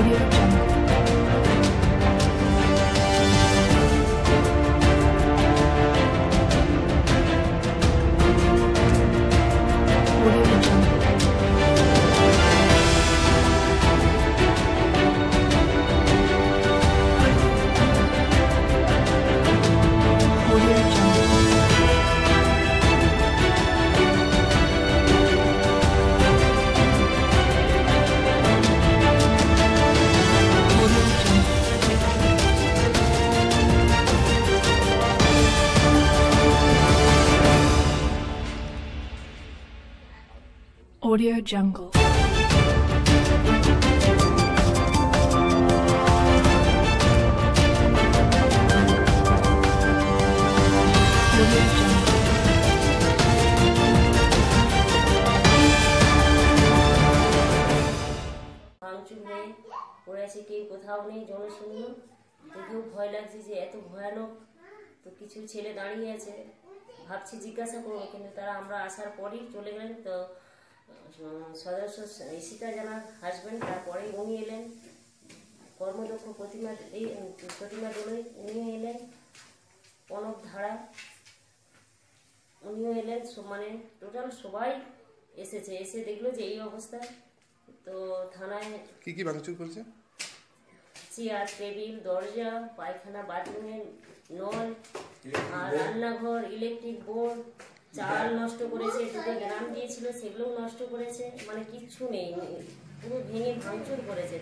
audio jungle. Audio Jungle. ভাঙচুর হয়ে পড়ে আছে কেউ, কোথাও নেই জনশূন্য দেখেও ভয় লাগছে যে এত ভয়ানক। তো কিছু ছেলে দাঁড়িয়ে আছে। ভাবছি জিজ্ঞাসা করব, কিন্তু তারা আমরা আসার পরেই চলে গেলেন। তো সদস্য ইসিতা জানার হাজব্যান্ড তারপরেই উনি এলেন। কর্মদক্ষ প্রতিমা এই প্রতিমা দোলই উনিও এলেন। প্রণব ধারা উনিও এলেন। মানে টোটাল সবাই এসেছে। এসে দেখল যে এই অবস্থা। তো থানায় কি কি ভাঙচুর করেছে? চেয়ার টেবিল দরজা পায়খানা বাথরুমের নল আর রান্নাঘর ইলেকট্রিক বোর্ড চাল নষ্ট করেছে দুটো গ্রাম দিয়েছিল সেগুলোও নষ্ট করেছে মানে কিচ্ছু নেই পুরো ভেঙে ভাঙচুর করেছে।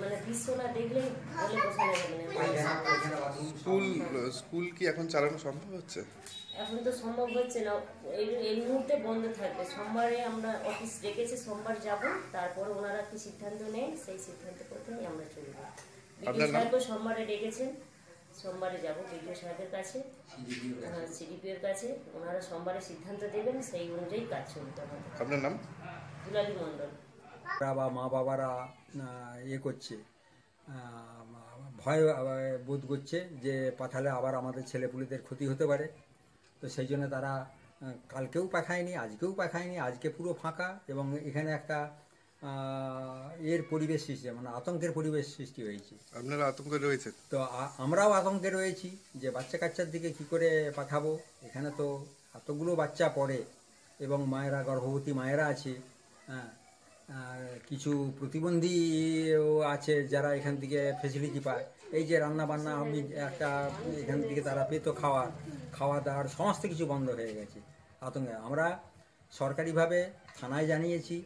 মানে দৃশ্যটা দেখলে বলে বোঝানো যাবে না। স্কুল স্কুল কি এখন চালানো সম্ভব হচ্ছে? এখন তো সম্ভব হচ্ছে না। এই মুহূর্তে বন্ধ থাকবে। সোমবারে আমরা অফিস ডেকেছে সোমবার যাব তারপর ওনারা কি সিদ্ধান্ত নেয় সেই সিদ্ধান্ত কথাই আমরা চলব। বিডিও আপনার নাম? সোমবারে ডেকেছেন। সোমবারে যাব বিডিও সাহেবের কাছে হ্যাঁ সিডিপিওর কাছে। ওনারা সোমবারে সিদ্ধান্ত দেবেন সেই অনুযায়ী কাজ চলতে হবে। আপনার নাম? দুলালী মণ্ডল। বাবা বা মা বাবারা ইয়ে করছে ভয় বোধ করছে যে পাঠালে আবার আমাদের ছেলেপুলেদের ক্ষতি হতে পারে। তো সেই জন্য তারা কালকেও পাঠায়নি আজকেও পাঠায়নি আজকে পুরো ফাঁকা এবং এখানে একটা এর পরিবেশ সৃষ্টি মানে আতঙ্কের পরিবেশ সৃষ্টি হয়েছে। আপনারা আতঙ্কে রয়েছেন তো আমরাও আতঙ্কে রয়েছি যে বাচ্চা কাচ্চার দিকে কি করে পাঠাবো? এখানে তো এতগুলো বাচ্চা পড়ে এবং মায়েরা গর্ভবতী মায়েরা আছে হ্যাঁ। কিছু প্রতিবন্ধীও আছে যারা এখান থেকে ফেসিলিটি পায়। এই যে রান্না বান্না আমি একটা এখান থেকে তারা পেত খাওয়ার খাওয়া দাওয়ার সমস্ত কিছু বন্ধ হয়ে গেছে আতঙ্কে। আমরা সরকারিভাবে থানায় জানিয়েছি